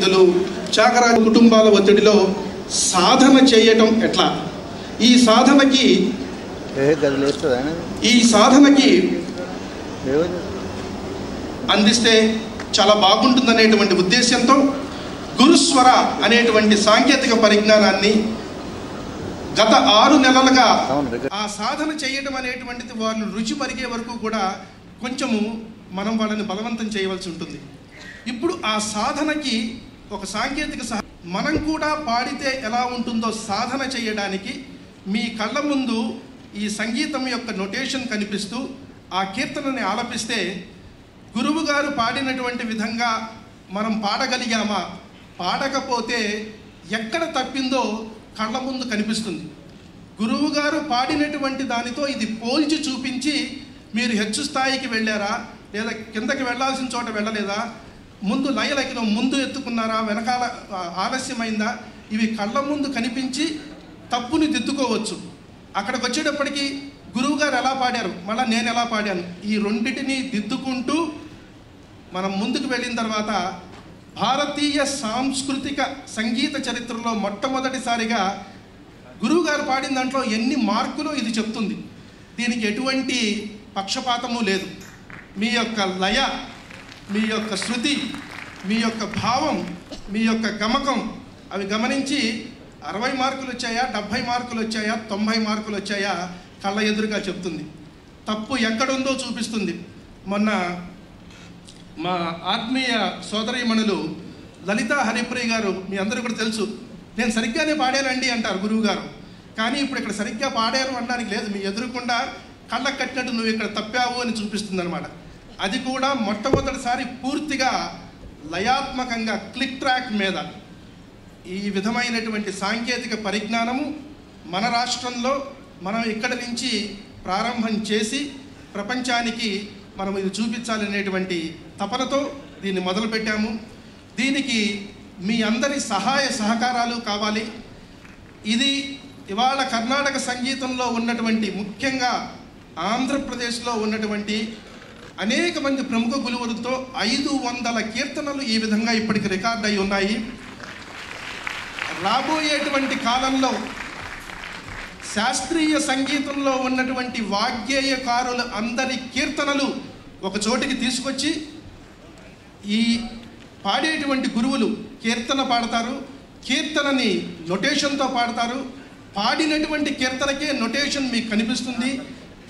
విధులు చాకరాజు కుటుంబాల ఒత్తిడిలో సాధన చేయటం ఎట్లా ఈ సాధనకి? ఈ సాధనకి? అందిస్తే చాలా బాగుంటుందనేటువంటి ఉద్దేశంతో గురుస్వర అనేటువంటి సాంకేతిక పరిజ్ఞానాన్ని గత ఆరు నెలలుగా ఆ సాధన చేయడం అనేటువంటిది వాళ్ళు రుచి పరిగే వరకు కూడా కొంచెము మనం వాళ్ళని బలవంతం చేయవలసి ఉంటుంది ఇప్పుడు ఆ సాధనకి ఒక సాంకేతిక సహ మనం కూడా పాడితే ఎలా ఉంటుందో సాధన చేయడానికి మీ కళ్ళ ముందు ఈ సంగీతం యొక్క నొటేషన్ కనిపిస్తూ ఆ కీర్తనని ఆలపిస్తే గురువు గారు పాడినటువంటి విధంగా మనం పాడగలిగామా? పాడకపోతే ఎక్కడ తప్పిందో కళ్ళ ముందు కనిపిస్తుంది. గురువుగారు పాడినటువంటి దానితో ఇది పోల్చి చూపించి మీరు హెచ్చు స్థాయికి వెళ్ళారా? లేదా కిందకి వెళ్ళాల్సిన చోట వెళ్ళలేదా? ముందు లయలకిన ముందు ఎత్తుకున్నారా? వెనకాల ఆలస్యమైందా? ఇవి కళ్ళ ముందు కనిపించి తప్పుని దిద్దుకోవచ్చు. అక్కడికి వచ్చేటప్పటికి గురువు గారు ఎలా పాడారు? మళ్ళీ నేను ఎలా పాడాను? ఈ రెండింటిని దిద్దుకుంటూ మనం ముందుకు వెళ్ళిన తర్వాత భారతీయ సాంస్కృతిక సంగీత చరిత్రలో మొట్టమొదటిసారిగా గురువు గారు పాడిన దాంట్లో ఎన్ని మార్కులు ఇది చెప్తుంది? దీనికి ఎటువంటి పక్షపాతము లేదు. మీ యొక్క లయ మీ యొక్క శృతి మీ యొక్క భావం మీ యొక్క గమకం అవి గమనించి అరవై మార్కులు వచ్చాయా డెబ్భై మార్కులు వచ్చాయా తొంభై మార్కులు వచ్చాయా కళ్ళ ఎదురుగా చెప్తుంది. తప్పు ఎక్కడుందో చూపిస్తుంది. మొన్న మా ఆత్మీయ సోదరీమణులు లలిత హరిప్రియ గారు మీ అందరూ కూడా తెలుసు నేను సరిగ్గానే పాడానండి అంటారు గురువు గారు కానీ ఇప్పుడు ఇక్కడ సరిగ్గా పాడారు అనడానికి లేదు మీ ఎదురుకుండా కళ్ళకు కట్టినట్టు నువ్వు ఇక్కడ తప్పావు అని చూపిస్తుంది అనమాట అది కూడా మొట్టమొదటిసారి పూర్తిగా లయాత్మకంగా క్లిక్ ట్రాక్ మీద. ఈ విధమైనటువంటి సాంకేతిక పరిజ్ఞానము మన రాష్ట్రంలో మనం ఇక్కడి నుంచి ప్రారంభం చేసి ప్రపంచానికి మనం ఇది చూపించాలనేటువంటి తపనతో దీన్ని మొదలుపెట్టాము. దీనికి మీ అందరి సహాయ సహకారాలు కావాలి. ఇది ఇవాళ కర్ణాటక సంగీతంలో ఉన్నటువంటి ముఖ్యంగా ఆంధ్రప్రదేశ్లో ఉన్నటువంటి అనేక మంది ప్రముఖ గురువులతో ఐదు వందల కీర్తనలు ఈ విధంగా ఇప్పటికి రికార్డ్ అయి ఉన్నాయి. రాబోయేటువంటి కాలంలో శాస్త్రీయ సంగీతంలో ఉన్నటువంటి వాగ్గేయకారులు అందరి కీర్తనలు ఒక చోటికి తీసుకొచ్చి ఈ పాడేటువంటి గురువులు కీర్తన పాడతారు. కీర్తనని నొటేషన్తో పాడతారు. పాడినటువంటి కీర్తనకే నొటేషన్ మీకు కనిపిస్తుంది.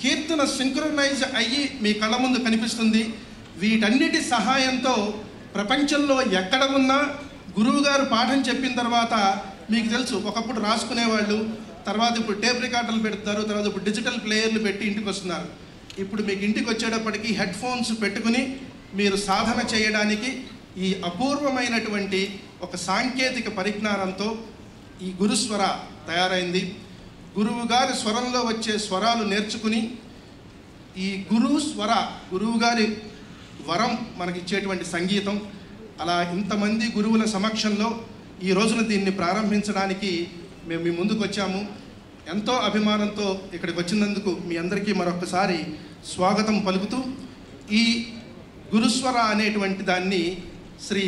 కీర్తన సింక్రనైజ్ అయ్యి మీ కళ్ళ ముందు కనిపిస్తుంది. వీటన్నిటి సహాయంతో ప్రపంచంలో ఎక్కడ ఉన్నా గురువుగారు పాఠం చెప్పిన తర్వాత మీకు తెలుసు ఒకప్పుడు రాసుకునేవాళ్ళు తర్వాత ఇప్పుడు టేప్ రికార్డర్లు పెడతారు తర్వాత ఇప్పుడు డిజిటల్ ప్లేయర్లు పెట్టి ఇంటికి వస్తున్నారు. ఇప్పుడు మీకు ఇంటికి వచ్చేటప్పటికి హెడ్ ఫోన్స్ పెట్టుకుని మీరు సాధన చేయడానికి ఈ అపూర్వమైనటువంటి ఒక సాంకేతిక పరిజ్ఞానంతో ఈ గురుస్వర తయారైంది. గురువు గారి స్వరంలో వచ్చే స్వరాలు నేర్చుకుని ఈ గురువు స్వర గురువు గారి వరం మనకిచ్చేటువంటి సంగీతం. అలా ఇంతమంది గురువుల సమక్షంలో ఈ రోజున దీన్ని ప్రారంభించడానికి మేము మీ ముందుకు వచ్చాము ఎంతో అభిమానంతో ఇక్కడికి వచ్చినందుకు మీ అందరికీ మరొకసారి స్వాగతం పలుకుతూ ఈ గురుస్వర అనేటువంటి దాన్ని శ్రీ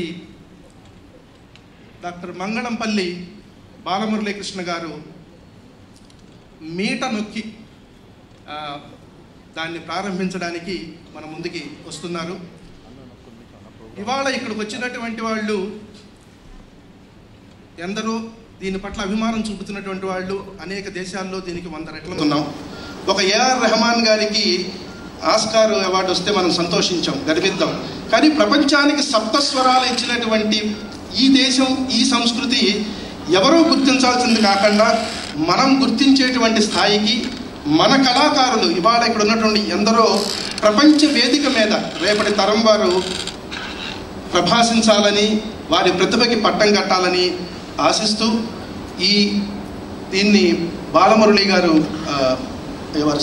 డాక్టర్ మంగళంపల్లి బాలమురళీకృష్ణ గారు మీట నొక్కి దాన్ని ప్రారంభించడానికి మన ముందుకి వస్తున్నారు. ఇవాళ ఇక్కడికి వచ్చినటువంటి వాళ్ళు ఎందరో దీని పట్ల అభిమానం చూపుతున్నటువంటి వాళ్ళు అనేక దేశాల్లో దీనికి వంద రెట్లు ఉన్నాం. ఒక ఏఆర్ రెహమాన్ గారికి ఆస్కార్ అవార్డు వస్తే మనం సంతోషించాం గర్విద్దాం. కానీ ప్రపంచానికి సప్తస్వరాలు ఇచ్చినటువంటి ఈ దేశం ఈ సంస్కృతి ఎవరో గుర్తించాల్సింది కాకుండా మనం గుర్తించేటువంటి స్థాయికి మన కళాకారులు ఇవాళ ఇక్కడ ఉన్నటువంటి ఎందరో ప్రపంచ వేదిక మీద రేపటి తరం వారు ప్రభాసించాలని వారి ప్రతిభకి పట్టం కట్టాలని ఆశిస్తూ ఈ దీన్ని బాలమురళి గారు ఎవరు